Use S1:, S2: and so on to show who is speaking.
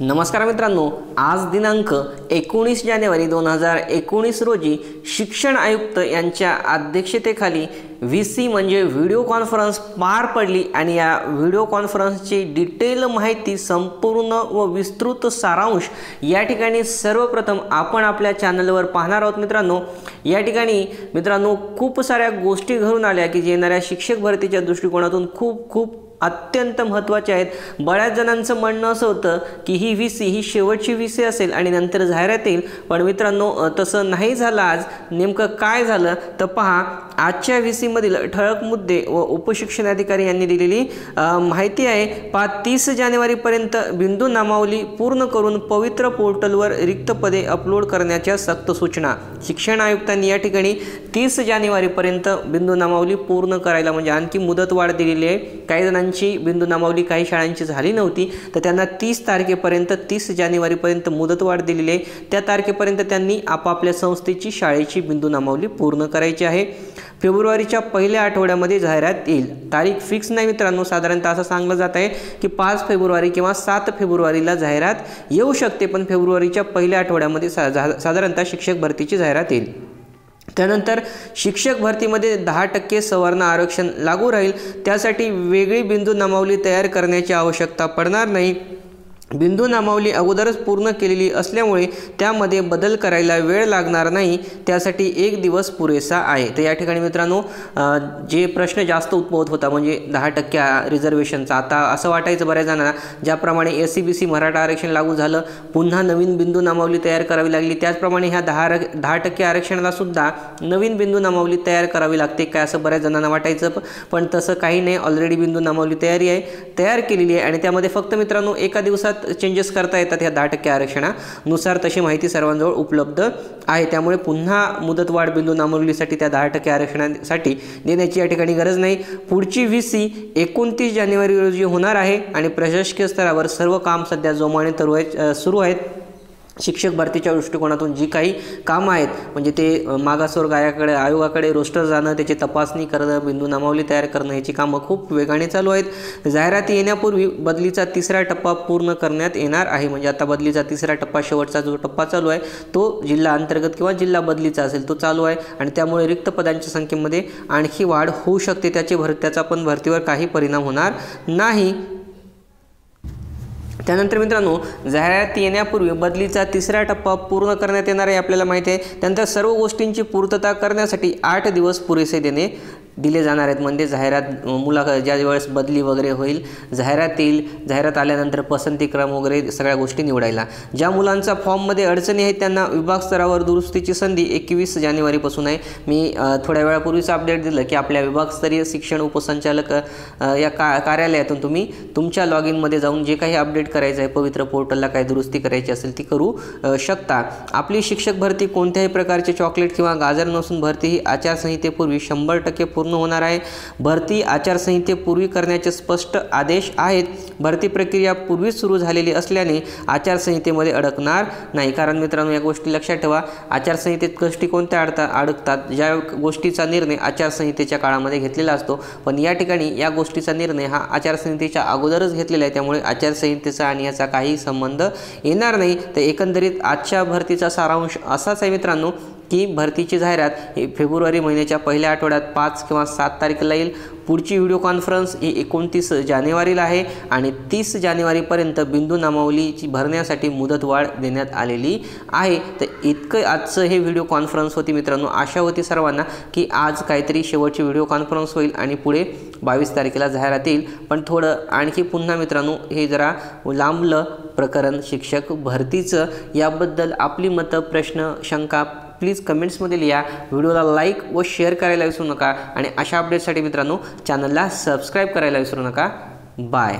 S1: नमस्कार मित्रांनो आज दिनांक एकोणीस जानेवारी दोन हजार एकोणीस रोजी शिक्षण आयुक्त यांच्या अध्यक्षतेखाली व्ही सी म्हणजे व्हिडिओ कॉन्फरन्स पार पडली आणि या व्हिडिओ कॉन्फरन्सची डिटेल माहिती संपूर्ण व विस्तृत सारांश या ठिकाणी सर्वप्रथम आपण आपल्या चॅनलवर पाहणार आहोत मित्रांनो. या ठिकाणी मित्रांनो खूप साऱ्या गोष्टी घडून आल्या की जे येणाऱ्या शिक्षक भरतीच्या दृष्टिकोनातून खूप खूप अत्यंत महत्त्वाचे आहेत. बऱ्याच जणांचं म्हणणं असं होतं की ही व्ही सी ही शेवटची व्ही सी असेल आणि नंतर जाहिरात येईल. पण मित्रांनो तसं नाही झालं आज. नेमकं काय झालं? तर पहा आजच्या व्ही सीमधील ठळक मुद्दे व उपशिक्षणाधिकारी यांनी दिलेली माहिती आहे. पहा तीस जानेवारीपर्यंत बिंदू नामावली पूर्ण करून पवित्र पोर्टलवर रिक्त पदे अपलोड करण्याच्या सक्त सूचना. शिक्षण आयुक्तांनी या ठिकाणी तीस जानेवारीपर्यंत बिंदू नामावली पूर्ण करायला म्हणजे आणखी मुदतवाढ दिलेली आहे. काही जणांची बिंदू नामावली काही शाळांची झाली नव्हती. तर त्यांना तीस तारखेपर्यंत तीस जानेवारीपर्यंत मुदतवाढ दिलेली आहे. त्या तारखेपर्यंत त्यांनी आपापल्या संस्थेची शाळेची बिंदू नामावली पूर्ण करायची आहे. फेब्रुवारीच्या पहिल्या आठवड्यामध्ये जाहिरात येईल. तारीख फिक्स नाही मित्रांनो साधारणतः असं सांगलं जात आहे की पाच फेब्रुवारी किंवा सात फेब्रुवारीला जाहिरात येऊ शकते पण फेब्रुवारीच्या पहिल्या आठवड्यामध्ये सा साधारणतः शिक्षक भरतीची जाहिरात येईल. त्यानंतर शिक्षक भरतीमध्ये दहा टक्के सवर्ण आरक्षण लागू राहील. त्यासाठी वेगळी बिंदू नामावली तयार करण्याची आवश्यकता पडणार नाही. बिंदू नामावली अगोदरच पूर्ण केलेली असल्यामुळे त्यामध्ये बदल करायला वेळ लागणार नाही. त्यासाठी एक दिवस पुरेसा आहे. तर या ठिकाणी मित्रांनो जे प्रश्न जास्त उद्भवत होता म्हणजे दहा टक्के रिझर्वेशनचा आता असं वाटायचं बऱ्याच जणांना ज्याप्रमाणे S C B C Maratha आरक्षण लागू झालं पुन्हा नवीन बिंदू नामावली तयार करावी लागली त्याचप्रमाणे ह्या दहा दहा टक्के आरक्षणाला सुद्धा नवीन बिंदू नामावली तयार करावी लागते काय असं बऱ्याच जणांना वाटायचं पण तसं काही नाही. ऑलरेडी बिंदू नामावली तयारी आहे तयार केलेली आहे. आणि त्यामध्ये फक्त मित्रांनो एका दिवसात चेंजेस करता येतात ह्या दहा टक्के आरक्षणानुसार तशी माहिती सर्वांजवळ उपलब्ध आहे. त्यामुळे पुन्हा मुदतवाढ बिंदू नामवलीसाठी त्या दहा टक्के आरक्षणासाठी देण्याची या ठिकाणी गरज नाही. पुढची व्ही सी एकोणतीस जानेवारी रोजी होणार आहे आणि प्रशासकीय स्तरावर सर्व काम सध्या जोमाने तरु सुरू आहेत. शिक्षक भरतीच्या दृष्टिकोनातून जी काही कामं आहेत म्हणजे ते मागासवर्ग आयाकडे आयोगाकडे रोस्टर जाणं त्याची तपासणी करणं बिंदू नामावली तयार करणं याची कामं खूप वेगाने चालू आहेत. जाहिराती येण्यापूर्वी बदलीचा तिसरा टप्पा पूर्ण करण्यात येणार आहे. म्हणजे आता बदलीचा तिसरा टप्पा शेवटचा जो टप्पा चालू आहे तो जिल्हा अंतर्गत किंवा जिल्हा बदलीचा असेल तो चालू आहे. आणि त्यामुळे रिक्त पदांच्या संख्येमध्ये आणखी वाढ होऊ शकते. त्याचे भर त्याचा पण भरतीवर काही परिणाम होणार नाही. त्यानंतर मित्रांनो जाहिरात येण्यापूर्वी बदलीचा तिसरा टप्पा पूर्ण करण्यात येणार आहे आपल्याला माहिती आहे. त्यानंतर सर्व गोष्टींची पूर्तता करण्यासाठी आठ दिवस पुरेसे देणे दिले जाणार आहेत. म्हणजे जाहिरात मुला ज्या वेळेस बदली वगैरे होईल जाहिरात येईल जाहिरात आल्यानंतर पसंतीक्रम वगैरे सगळ्या गोष्टी निवडायला. ज्या मुलांचा फॉर्ममध्ये अडचणी आहेत त्यांना विभाग स्तरावर दुरुस्तीची संधी एकवीस जानेवारीपासून आहे. मी थोड्या वेळापूर्वीच अपडेट दिलं की आपल्या विभागस्तरीय शिक्षण उपसंचालक या का कार्यालयातून तुम्ही तुमच्या लॉग इनमध्ये जाऊन जे काही अपडेट करायचं आहे पवित्र पोर्टलला काय दुरुस्ती करायची असेल ती करू शकता. आपली शिक्षक भरती कोणत्याही प्रकारचे चॉकलेट किंवा गाजर नसून भरती ही आचारसंहितेपूर्वी शंभर टक्के पूर्ण होणार आहे. भरती आचारसंहितेपूर्वी करण्याचे स्पष्ट आदेश आहेत. भरती प्रक्रिया पूर्वीच सुरू झालेली असल्याने आचारसंहितेमध्ये अडकणार नाही. कारण मित्रांनो या गोष्टी लक्षात ठेवा. आचारसंहितेत गोष्टी कोणत्या अडता अडकतात? ज्या गोष्टीचा निर्णय आचारसंहितेच्या काळामध्ये घेतलेला असतो. पण या ठिकाणी या गोष्टीचा निर्णय हा आचारसंहितेच्या अगोदरच घेतलेला आहे. त्यामुळे भरतीचा आणि याचा काही संबंध येणार नाही. तर एकंदरीत आजच्या भरतीचा सारांश असाच आहे मित्रांनो. की भरतीची जाहिरात ही फेब्रुवारी महिन्याच्या पहिल्या आठवड्यात पाच किंवा सात तारखेला येईल. पुढची व्हिडिओ कॉन्फरन्स ही एकोणतीस जानेवारीला आहे आणि तीस जानेवारीपर्यंत बिंदू नामावलीची भरण्यासाठी मुदतवाढ देण्यात आलेली आहे. तर इतकं आजचं हे व्हिडिओ कॉन्फरन्स होती मित्रांनो. आशा होती सर्वांना की आज काहीतरी शेवटची व्हिडिओ कॉन्फरन्स होईल आणि पुढे बावीस तारखेला जाहिरात येईल. पण थोडं आणखी पुन्हा मित्रांनो हे जरा लांबलं प्रकरण. शिक्षक भरतीचं याबद्दल आपली मतं प्रश्न शंका प्लीज कमेंट्समध्ये लिहा. व्हिडिओला लाईक व शेअर करायला विसरू नका. आणि अशा अपडेटसाठी मित्रांनो चॅनलला सबस्क्राईब करायला विसरू नका. बाय